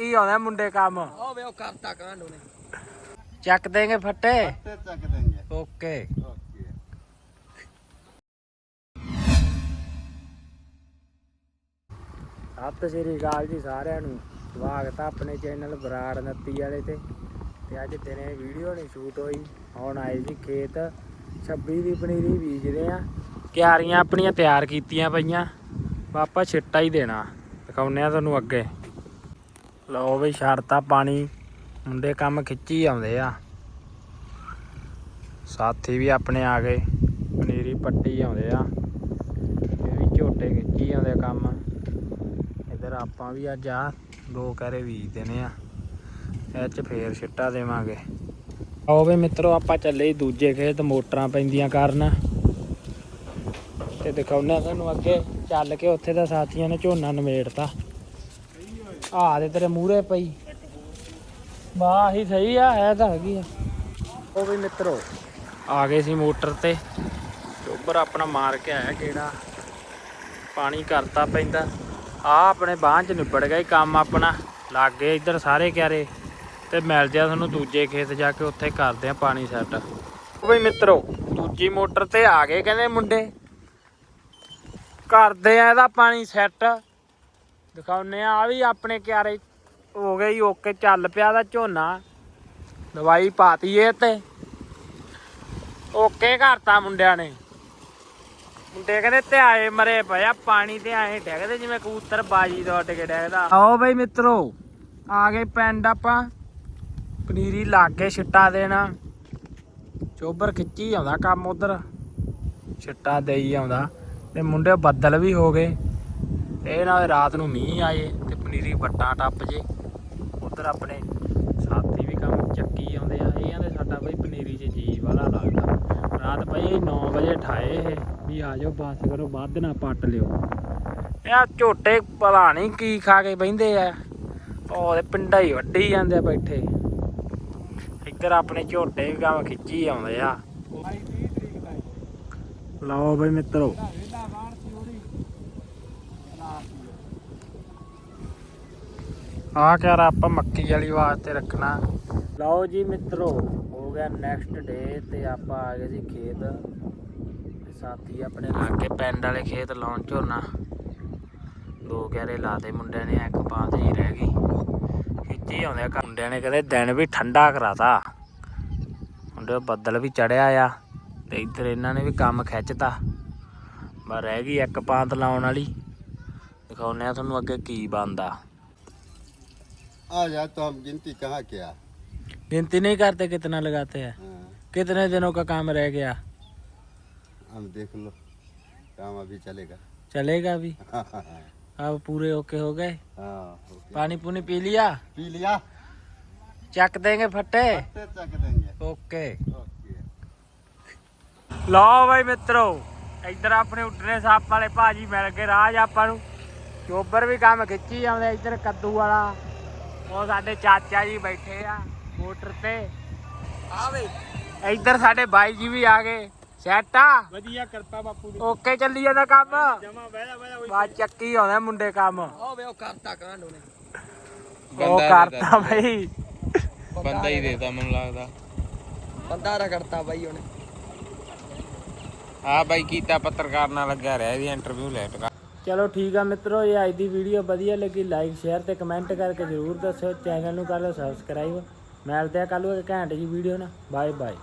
ਕੀ ਆਉਂਦਾ ਮੁੰਡੇ ਕੰਮ? ਉਹ ਵੇ ਉਹ ਕਰਤਾ ਕਾਂਡ ਉਹਨੇ। ਚੱਕ ਦੇਗੇ ਫੱਟੇ? ਤੇ ਚੱਕ ਦੇਂਗੇ। ਓਕੇ। ਓਕੇ। ਸਤਿ ਸ੍ਰੀ ਅਕਾਲ ਜੀ ਸਾਰਿਆਂ ਨੂੰ। ਸਵਾਗਤ ਆ ਆਪਣੇ ਚੈਨਲ ਬਰਾੜ ਨੱਤੀ ਵਾਲੇ ਤੇ। ਤੇ ਅੱਜ ਦਿਨੇ ਵੀਡੀਓ ਨਹੀਂ ਸ਼ੂਟ ਹੋਈ। ਹੁਣ ਆਏ ਜੀ ਖੇਤ। 26 ਦੀ ਪਨੀਰੀ ਬੀਜਦੇ ਆ। ਕਿਆਰੀਆਂ ਆਪਣੀਆਂ ਤਿਆਰ ਕੀਤੀਆਂ ਪਈਆਂ। ਪਾਪਾ ਛਿੱਟਾ ਹੀ ਦੇਣਾ। ਦਿਖਾਉਨੇ ਆ ਤੁਹਾਨੂੰ ਅੱਗੇ। ਲਓ ਵੀ ਛੱਡਤਾ ਪਾਣੀ। ਮੁੰਡੇ ਕੰਮ ਖਿੱਚੀ ਆਉਂਦੇ ਆ। ਸਾਥੀ ਵੀ ਆਪਣੇ ਆ ਗਏ। ਪਨੀਰੀ ਪੱਟੀ ਆਉਂਦੇ ਆ। ਇਹ ਵੀ ਝੋਟੇ ਖਿੱਚੀ ਆਉਂਦੇ ਕੰਮ। ਇਧਰ ਆਪਾਂ ਵੀ ਅੱਜ ਆ, ਦੋ ਕਰੇ ਬੀਜ ਦੇਣੇ ਆ। ਇਹ ਚ ਫੇਰ ਛਿੱਟਾ ਦੇਵਾਂਗੇ। ਆਓ ਵੀ ਮਿੱਤਰੋ, ਆਪਾਂ ਚੱਲੇ ਦੂਜੇ ਖੇਤ, ਮੋਟਰਾਂ ਪੈਂਦੀਆਂ ਕਰਨ। ਤੇ ਦਿਖਾਉਣਾ ਤੁਹਾਨੂੰ ਅੱਗੇ। ਚੱਲ ਕੇ ਉੱਥੇ ਦਾ ਸਾਥੀਆਂ ਨੇ ਝੋਨਾ ਨਵੇੜਤਾ ਆ ਦੇ ਤੇਰੇ ਮੂਹਰੇ ਪਈ। ਵਾਹ ਹੀ ਸਹੀ ਆ, ਇਹ ਤਾਂ ਹੈਗੀ ਆ। ਉਹ ਵੀ ਮਿੱਤਰੋ, ਆ ਗਏ ਸੀ ਮੋਟਰ ਤੇ। ਚੋਬਰ ਆਪਣਾ ਮਾਰ ਕੇ ਆਇਆ ਕਿਹੜਾ। ਪਾਣੀ ਕਰਤਾ ਪੈਂਦਾ। ਆ ਆਪਣੇ ਬਾਂਹ ਚ ਨਿਬੜ ਗਿਆ ਕੰਮ ਆਪਣਾ। ਲੱਗ ਗਏ ਇੱਧਰ ਸਾਰੇ ਕਿਆਰੇ। ਤੇ ਮਿਲ ਜਾ ਤੁਹਾਨੂੰ ਦੂਜੇ ਖੇਤ ਜਾ ਕੇ, ਉੱਥੇ ਕਰਦੇ ਆ ਪਾਣੀ ਸੈੱਟ। ਬਈ ਮਿੱਤਰੋ, ਦੂਜੀ ਮੋਟਰ ਤੇ ਆ ਗਏ ਕਹਿੰਦੇ ਮੁੰਡੇ। ਕਰਦੇ ਆ ਇਹਦਾ ਪਾਣੀ ਸੈੱਟ। ਦਿਖਾਉਨੇ ਆ ਆ ਵੀ ਆਪਣੇ ਕਿਆਰੇ ਹੋ ਗਏ ਈ ਓਕੇ, ਚੱਲ ਪਿਆ ਦਾ ਝੋਨਾ। ਦਵਾਈ ਪਾਤੀ ਇਹ ਤੇ ਓਕੇ ਕਰਤਾ ਮੁੰਡਿਆਂ ਨੇ। ਮੁੰਡੇ ਕਹਿੰਦੇ ਤੇ ਆਏ ਮਰੇ ਪਏ ਆ, ਪਾਣੀ ਤੇ ਆਏ ਡੈਗਦੇ ਜਿਵੇਂ ਕਬੂਤਰ ਬਾਜੀ ਤੋਂ ਉੱਡ ਕੇ ਡੈਗਦਾ। ਆਓ ਬਈ ਮਿੱਤਰੋ, ਆ ਗਏ ਪਿੰਡ ਆਪਾਂ। ਪਨੀਰੀ ਲਾ ਕੇ ਛਿੱਟਾ ਦੇਣਾ। ਚੋਬਰ ਖਿੱਚੀ ਆਉਂਦਾ ਕੰਮ ਉਧਰ। ਛਿੱਟਾ ਦੇਈ ਆਉਂਦਾ। ਤੇ ਮੁੰਡੇ ਬੱਦਲ ਵੀ ਹੋ ਗਏ। ਇਹ ਨਾਲ ਰਾਤ ਨੂੰ ਮੀਂਹ ਆਏ ਤੇ ਪਨੀਰੀ ਵੱਟਾਂ ਟੱਪ ਜੇ। ਉਧਰ ਆਪਣੇ ਸਾਥੀ ਵੀ ਕੰਮ ਚੱਕੀ ਆਉਂਦੇ ਆ। ਇਹ ਆਂਦੇ ਸਾਡਾ ਬਈ ਪਨੀਰੀ 'ਚ ਜੀ ਵਾਲਾ ਲੱਗਦਾ ਰਾਤ ਪਈ 9 ਵਜੇ ਠਾਏ ਇਹ, ਵੀ ਆ ਜਾਓ, ਬਸ ਕਰੋ, ਵੱਧ ਨਾ ਪੱਟ ਲਿਓ। ਇਹ ਝੋਟੇ ਪਤਾ ਨਹੀਂ ਕੀ ਖਾ ਕੇ ਬਹਿੰਦੇ ਆ। ਉਹਦੇ ਪਿੰਡਾ ਹੀ ਵੱਢੀ ਜਾਂਦੇ ਆ ਬੈਠੇ। ਇੱਧਰ ਆਪਣੇ ਝੋਟੇ ਵੀ ਕੰਮ ਖਿੱਚੀ ਆਉਂਦੇ ਆ। ਲਓ ਬਈ ਮਿੱਤਰੋ। ਆ ਕਿਆ ਆਪਾਂ ਮੱਕੀ ਵਾਲੀ ਵਾਸਤੇ ਰੱਖਣਾ। ਲਓ ਜੀ ਮਿੱਤਰੋ, ਹੋ ਗਿਆ ਨੈਕਸਟ ਡੇ ਤੇ ਆਪਾਂ ਆ ਗਏ ਜੀ ਖੇਤ। ਸਾਥੀ ਆਪਣੇ ਲਾਗੇ ਪਿੰਡ ਵਾਲੇ ਖੇਤ ਲਾਉਣ ਝੋਨਾ। ਦੋ ਕਿਆਰੇ ਲਾਤੇ ਮੁੰਡਿਆਂ ਨੇ, ਇੱਕ ਬਾਤ ਹੀ ਰਹਿ ਗਈ। ਖਿੱਚੀ ਆਉਂਦੇ ਆ ਮੁੰਡਿਆਂ ਨੇ ਕਹਿੰਦੇ ਦਿਨ ਵੀ ਠੰਡਾ ਕਰਾਤਾ। ਮੁੰਡੇ ਬੱਦਲ ਵੀ ਚੜਿਆ ਆ ਤੇ ਇੱਧਰ ਇਹਨਾਂ ਨੇ ਵੀ ਕੰਮ ਖਿੱਚਤਾ। ਬਸ ਰਹਿ ਗਈ ਇੱਕ ਪਾਂਤ ਲਾਉਣ ਵਾਲੀ। ਦਿਖਾਉਨੇ ਆ ਤੁਹਾਨੂੰ ਅੱਗੇ ਕੀ ਬਣਦਾ। आ जाए तो हम गिनती कहाँ किया गिनती नहीं करते कितना लगाते हैं हाँ, कितने दिनों का काम रह गया हम देख लो काम अभी चलेगा चलेगा अभी हाँ हाँ, अब पूरे ओके हो गए ओके। पानी पुनी पी लिया पी लिया ਚੱਕ ਦੇਂਗੇ ਫੱਟੇ पत्ते चक देंगे ਓਕੇ ओके ਲਓ ਬਾਈ ਮਿੱਤਰੋ ਇੱਧਰ ਆਪਣੇ ਉੱਡਣੇ ਸੱਪ ਵਾਲੇ ਭਾਜੀ ਮਿਲ ਗਏ ਰਾਜ ਆਪਾਂ ਨੂੰ ਚੋਬਰ ਵੀ ਕੰਮ ਖਿੱਚੀ ਜਾਂਦੇ ਇੱਧਰ ਕੱਦੂ ਵਾਲਾ ਉਹ ਸਾਡੇ ਚਾਚਾ ਜੀ ਬੈਠੇ ਆ ਮੋਟਰ ਤੇ। ਆਵੇ ਇੱਧਰ ਸਾਡੇ ਬਾਈ ਜੀ ਵੀ ਆ ਗਏ। ਸੈਟ। ਆ ਵਧੀਆ ਕਰਤਾ ਬਾਪੂ ਨੇ। ਓਕੇ ਚੱਲੀ ਜਾਂਦਾ ਕੰਮ। ਜਮਾ ਬਹਿਦਾ ਬਹਿਦਾ ਬਾ ਚੱਕੀ ਆਉਂਦੇ ਮੁੰਡੇ ਕੰਮ। ਉਹ ਵੇ ਉਹ ਕਰਤਾ ਕਾਂਡ ਉਹਨੇ। ਉਹ ਕਰਤਾ ਬਈ। ਬੰਦਾ ਹੀ ਦੇਦਾ ਮੈਨੂੰ ਲੱਗਦਾ। ਬੰਦਾ ਦਾ ਕਰਤਾ ਬਾਈ ਉਹਨੇ। ਆ ਬਾਈ ਕੀਤਾ ਪੱਤਰਕਾਰ ਨਾਲ ਲੱਗਿਆ ਰਿਹਾ ਇਹਦੀ ਇੰਟਰਵਿਊ ਲੈ ਟਕਾ ਚਲੋ ਠੀਕ ਆ ਮਿੱਤਰੋ, ਇਹ ਅੱਜ ਦੀ ਵੀਡੀਓ ਵਧੀਆ ਲੱਗੀ ਲਾਈਕ ਸ਼ੇਅਰ ਤੇ ਕਮੈਂਟ ਕਰਕੇ ਜਰੂਰ ਦੱਸਿਓ ਚੈਨਲ ਨੂੰ ਕਰ ਲਓ ਸਬਸਕ੍ਰਾਈਬ ਮਿਲਦੇ ਆ ਕੱਲ ਨੂੰ ਇੱਕ ਘੈਂਟ ਜੀ ਵੀਡੀਓ ਨਾਲ। Bye bye